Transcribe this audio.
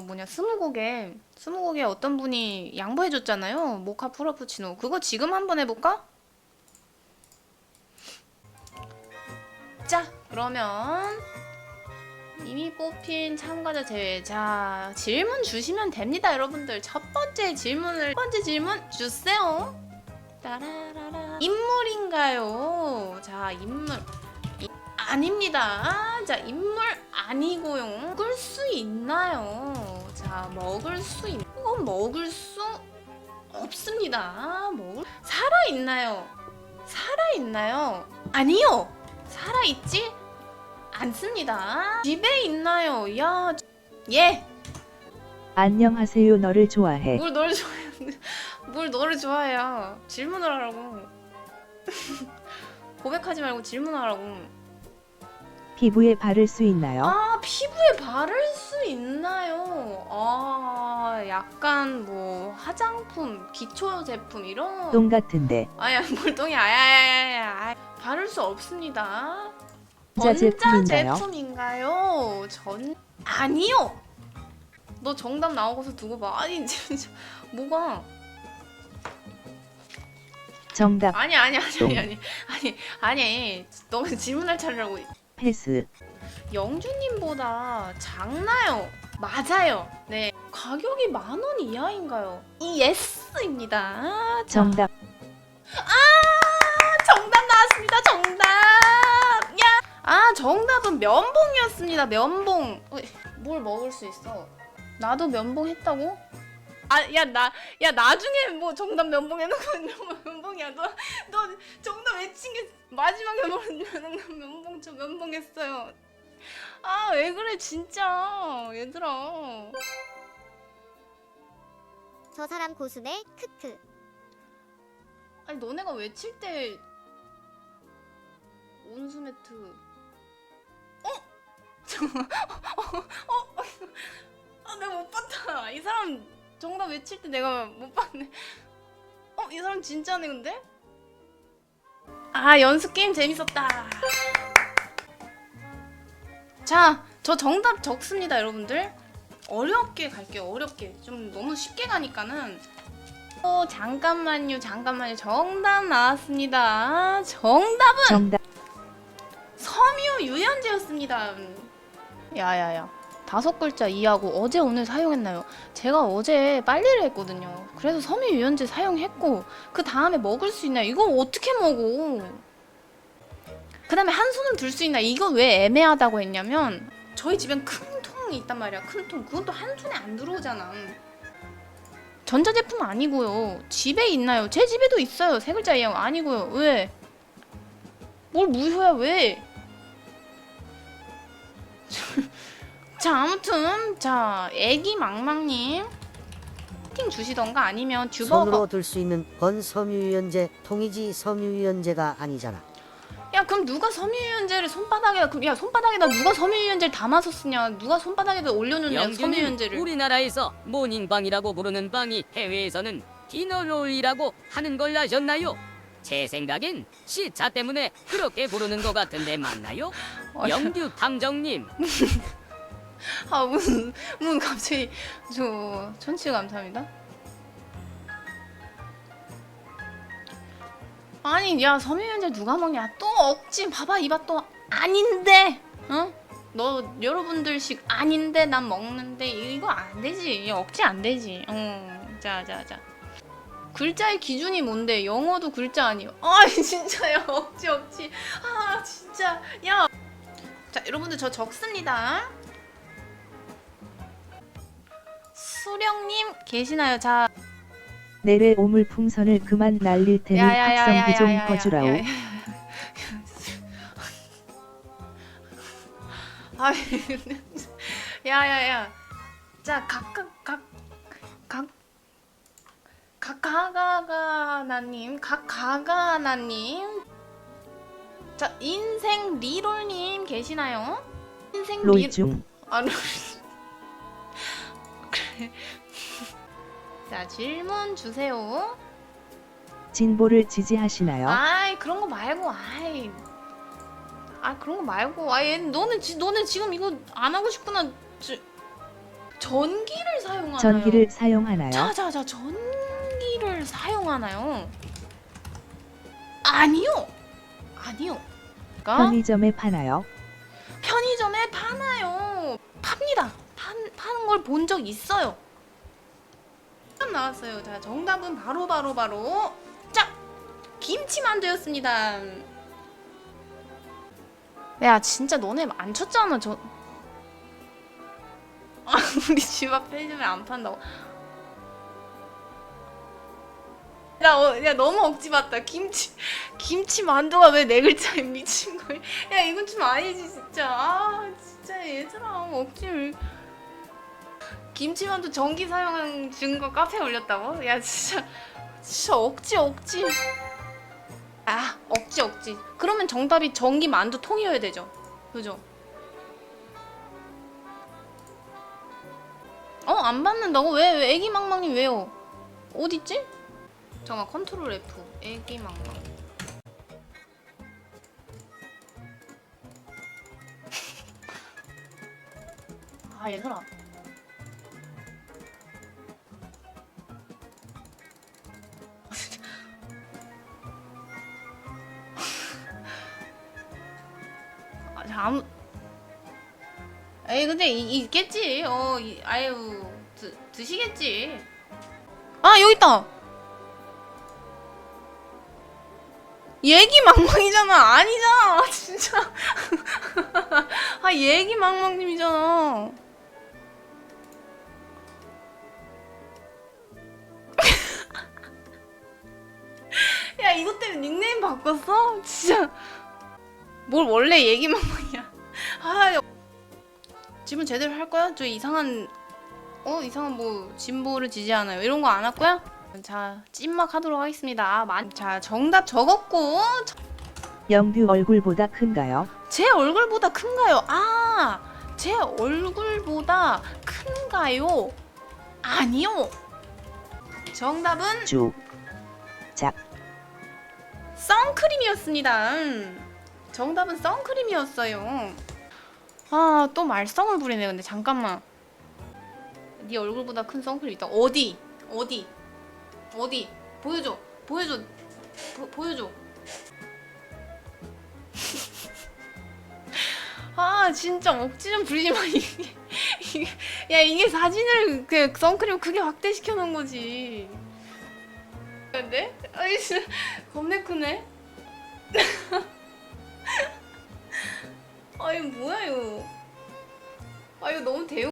뭐냐 스무고개. 스무고개 어떤 분이 양보해줬잖아요. 모카 프라푸치노. 그거 지금 한번 해볼까? 자 그러면 이미 뽑힌 참가자 제외. 자 질문 주시면 됩니다 여러분들. 첫 번째 질문을 첫 번째 질문 주세요. 따라라라. 인물인가요? 자 인물. 이- 아닙니다. 자 인물 아니고요. 먹을 수 있나요? 자 먹을 수 있... 이건 먹을 수 없습니다 먹을... 살아있나요? 살아있나요? 아니요 살아있지 않습니다 집에 있나요? 야 예! 안녕하세요. 너를 좋아해. 뭘 너를 좋아해? 뭘 너를 좋아해요? 질문을 하라고. 고백하지 말고 질문하라고. 피부에 바를 수 있나요? 아 피부에 바를 수 있나요? 아 약간 뭐 화장품, 기초 제품 이런. 똥 같은데. 아야 물똥이 아야야야야. 바를 수 없습니다. 전자 제품인가요? 제품인가요? 전 아니요. 너 정답 나오고서 두고 봐. 아니 진짜 뭐가? 정답 아니 아니 아니 똥. 아니 아니 아니 아니 너 질문할 차례라고 패스. 영주님보다 작나요? 맞아요. 네 가격이 만 원 이하인가요? 이 예스입니다. 자, 정답 정답 나왔습니다. 정답. 야. 아 정답은 면봉이었습니다. 면봉. 어이, 뭘 먹을 수 있어? 나도 면봉 했다고? 아 야 나 야 나중에 뭐 정답 면봉 해놓고 면봉이야. 너 너 정답 외친 게 마지막에 뭐는 면봉 저 면봉 했어요. 아 왜 그래 진짜 얘들아. 저 사람 고수네 크크 아니 너네가 외칠 때 온수 매트 어? 잠깐만 어? 어? 아 내가 못 봤다 이 사람 정답 외칠 때 내가 못 봤네 어? 이 사람 진짜네 근데? 아 연습 게임 재밌었다 자 저 정답 적습니다 여러분들 어렵게 갈게요 어렵게 좀 너무 쉽게 가니까는 어, 잠깐만요, 잠깐만요. 정답 나왔습니다. 정답은 정답 섬유 유연제였습니다. 야야야. 다섯 글자 이하고 어제 오늘 사용했나요? 제가 어제 빨래를 했거든요. 그래서 섬유 유연제 사용했고 그 다음에 먹을 수 있나요? 이거 어떻게 먹어? 그 다음에 한 손을 들수 있나? 이거 왜 애매하다고 했냐면 저희 집엔 큰 통이 있단 말이야. 큰 통. 그건 또 한 손에 안 들어오잖아. 전자제품 아니고요. 집에 있나요? 제 집에도 있어요. 세 글자 이하고 아니고요. 왜? 뭘 무효야 왜? 자 아무튼 자 애기 망망님 채팅 주시던가 아니면 듀버거 손으로 들 수 있는 건 섬유유연제 통이지 섬유유연제가 아니잖아. 야 그럼 누가 섬유유연제를 손바닥에다 그- 야 손바닥에다 누가 섬유유연제를 담아서 쓰냐 누가 손바닥에다 올려놓냐 섬유유연제를 우리나라에서 모닝방이라고 부르는 방이 해외에서는 디너롤이라고 하는 걸 아셨나요? 제 생각엔 시차 때문에 그렇게 부르는 것 같은데 맞나요? 어, 영규 탐정님 아 무슨 무슨 갑자기 저 천치 감사합니다. 아니 야 섬유유연제 누가 먹냐? 또 억지. 봐봐 이봐 또 아닌데. 어? 너 여러분들식 아닌데 난 먹는데 이거 안 되지. 억지 안 되지. 어자자자. 글자의 기준이 뭔데? 영어도 글자 아니요. 아 진짜요 억지 억지. 아 진짜. 야 자 여러분들 저 적습니다. 수령님 계시나요? 자, 내래 오물 풍선을 그만 날릴 테니 학성비 좀 거주라오. 아, 야야야. 자, 각각 각각 각가가나님, 각가가나님. 자, 인생 리롤님 계시나요? 인생 리 롤중 아. 그래. 자, 질문 주세요. 진보를 지지하시나요? 아이 그런 거 말고 아이 아 그런 거 말고 아이 너는 지 너네 지금 이거 안 하고 싶구나 지, 저 전기를 사용하나요? 전기를 사용하나요? 자 자 자 전기를 사용하나요? 아니요. 아니요. 그러니까 편의점에 파나요? 편의점에 파나요. 팝니다. 판, 파는 걸 본 적 있어요. 정답 나왔어요. 자, 정답은 바로 바로 바로 짝 김치 만두였습니다. 야, 진짜 너네 안 쳤잖아. 저 아, 우리 집 앞 편의점에 안 판다고. 야, 어, 야 너무 억지 봤다. 김치 김치 만두가 왜 네 글자에 미친 거야? 야 이건 좀 아니지 진짜. 아 진짜 얘들아 억지. 김치만두 전기 사용 증거 카페에 올렸다고? 야 진짜 진짜 억지 억지. 아 억지 억지. 그러면 정답이 전기 만두 통이어야 되죠. 그죠? 어 안 받는다고? 왜? 왜 애기 망망님 왜요? 어딨지? 잠깐 컨트롤 F 애기 망망. 아 얘들아 아, 자, 아무 에이 근데 이, 있겠지. 어 이, 아유 드, 드시겠지. 아 여기 있다. 얘기 망망이잖아. 아니잖아. 진짜. 아 얘기 망망님이잖아. 야 이것 때문에 닉네임 바꿨어? 진짜 뭘 원래 얘기 망망이야 아 야. 질문 제대로 할 거야? 저 이상한 어 이상한 뭐 진보를 지지하나요? 이런 거 안 할 거야? 자 찐막 하도록 하겠습니다 만- 자 정답 적었고 영뷰 얼굴보다 큰가요? 제 얼굴보다 큰가요? 아, 제 얼굴보다 큰가요? 아니요. 정답은 주. 작. 선크림이었습니다. 음, 정답은 선크림이었어요. 아, 또 말썽을 부리네. 근데 잠깐만. 네 얼굴보다 큰 선크림 있다. 어디? 어디? 어디? 보여줘. 보여줘. 보, 보여줘. 아 진짜 억지 좀 부리지 마 이게, 야 이게 사진을 그 선크림 크게 확대시켜 놓은 거지 근데 아이 진짜 겁내 크네 아 이거 뭐야 이거? 아 이거 너무 대용